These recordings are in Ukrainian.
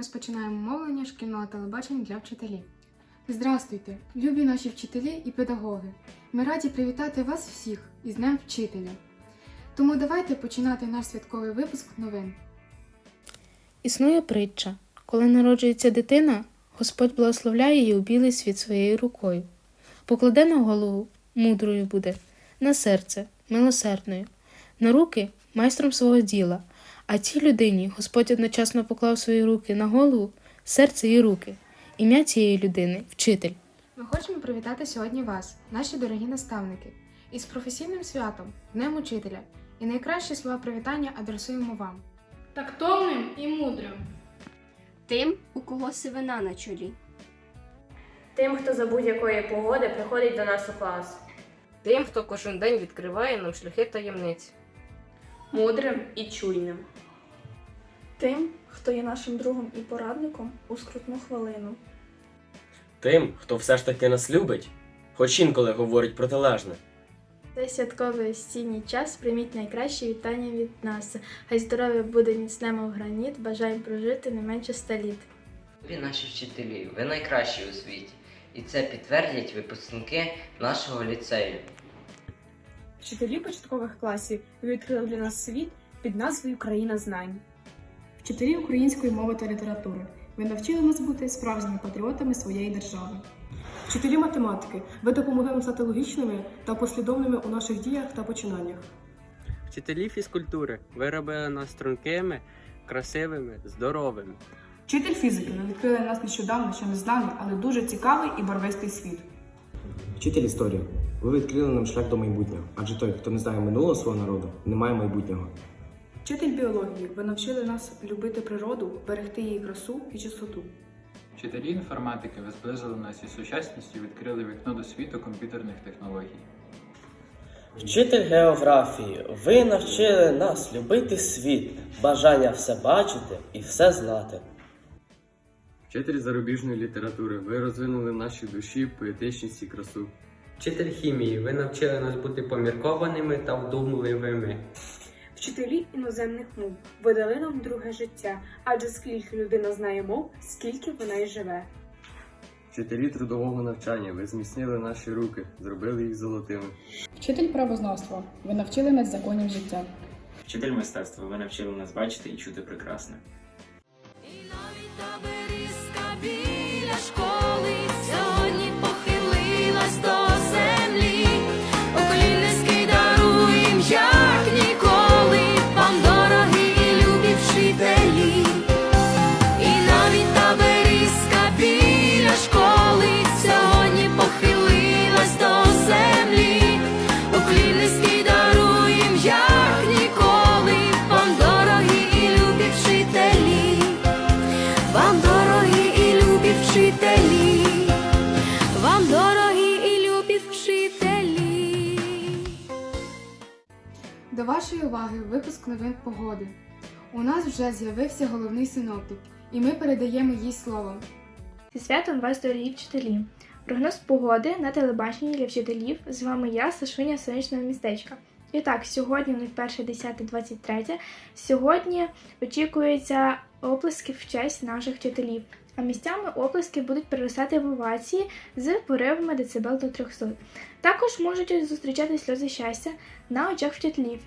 розпочинаємо мовлення шкільного телебачення для вчителів. Здравствуйте, любі наші вчителі і педагоги. Ми раді привітати вас всіх із Днем Вчителя. Тому давайте починати наш святковий випуск новин. Існує притча. Коли народжується дитина, Господь благословляє її у білий світ своєю рукою. Покладе на голову мудрою буде, на серце милосердною, на руки майстром свого діла, а цій людині Господь одночасно поклав свої руки на голову, серце і руки. Ім'я цієї людини вчитель. Ми хочемо привітати сьогодні вас, наші дорогі наставники, із професійним святом, Днем Учителя, і найкращі слова привітання адресуємо вам. Тактовним і мудрим. Тим, у кого сивина на чолі. Тим, хто за будь-якої погоди приходить до нас у клас. Тим, хто кожен день відкриває нам шляхи таємниць. Мудрим і чуйним. Тим, хто є нашим другом і порадником у скрутну хвилину. Тим, хто все ж таки нас любить, хоч інколи говорить протилежне. Цей святковий осінній час прийміть найкращі вітання від нас. Хай здоров'я буде міцне, мов граніт, бажаємо прожити не менше ста літ. Ви наші вчителі, ви найкращі у світі. І це підтвердять випускники нашого ліцею. Вчителі початкових класів відкрили для нас світ під назвою Країна знань. Вчителі української мови та літератури. Ви навчили нас бути справжніми патріотами своєї держави. Вчителі математики, ви допомогли нам стати логічними та послідовними у наших діях та починаннях. Вчителі фізкультури ви робили нас стрункими, красивими, здоровими. Вчитель фізики ви відкрили нас нещодавно ще незнаний, але дуже цікавий і барвистий світ. Вчитель історії, ви відкрили нам шлях до майбутнього, адже той, хто не знає минулого свого народу, не має майбутнього. Вчитель біології, ви навчили нас любити природу, берегти її красу і чистоту. Вчителі інформатики ви зблизили нас із сучасністю і відкрили вікно до світу комп'ютерних технологій. Вчитель географії, ви навчили нас любити світ, бажання все бачити і все знати. Вчитель зарубіжної літератури, ви розвинули наші душі, поетичність і красу. Вчитель хімії, ви навчили нас бути поміркованими та вдумливими. Вчителі іноземних мов ви дали нам друге життя, адже скільки людина знає мов, скільки вона й живе. Вчителі трудового навчання, ви зміцнили наші руки, зробили їх золотими. Вчитель правознавства. Ви навчили нас законів життя. Вчитель мистецтва, ви навчили нас бачити і чути прекрасне. біля До вашої уваги випуск новин погоди. У нас вже з'явився головний синоптик, і ми передаємо їй слово. Зі святом вас, дорогі вчителі! Прогноз погоди на телебаченні для вчителів. З вами я, Сашуня сонячного містечка. І так, сьогодні 01.10.23. Сьогодні очікується оплески в честь наших вчителів. А місцями оплески будуть переростати в овації з поривами децибел до 300. Також можуть зустрічати сльози щастя на очах вчителів.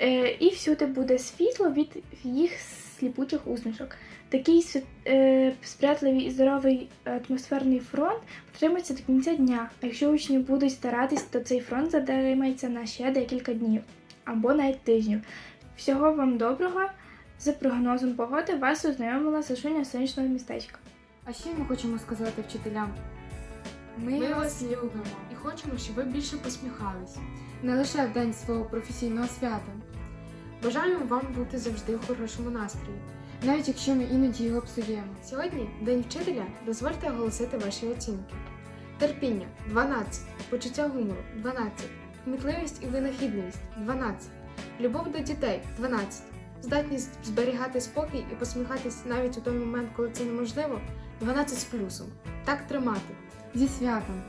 Е, і всюди буде світло від їх сліпучих усмішок. Такий е, сприятливий і здоровий атмосферний фронт протримається до кінця дня. А якщо учні будуть старатись, то цей фронт затримається на ще декілька днів або навіть тижнів. Всього вам доброго! За прогнозом погоди вас ознайомила Сашуня сонячного містечка. А ще ми хочемо сказати вчителям. Ми, вас любимо і хочемо, щоб ви більше посміхались. Не лише в день свого професійного свята. Бажаємо вам бути завжди в хорошому настрої, навіть якщо ми іноді його псуємо. Сьогодні, День вчителя, дозвольте оголосити ваші оцінки. Терпіння 12, почуття гумору 12, кмітливість і винахідливість 12, любов до дітей 12, здатність зберігати спокій і посміхатись навіть у той момент, коли це неможливо 12 з плюсом. Так тримати. Зі святом!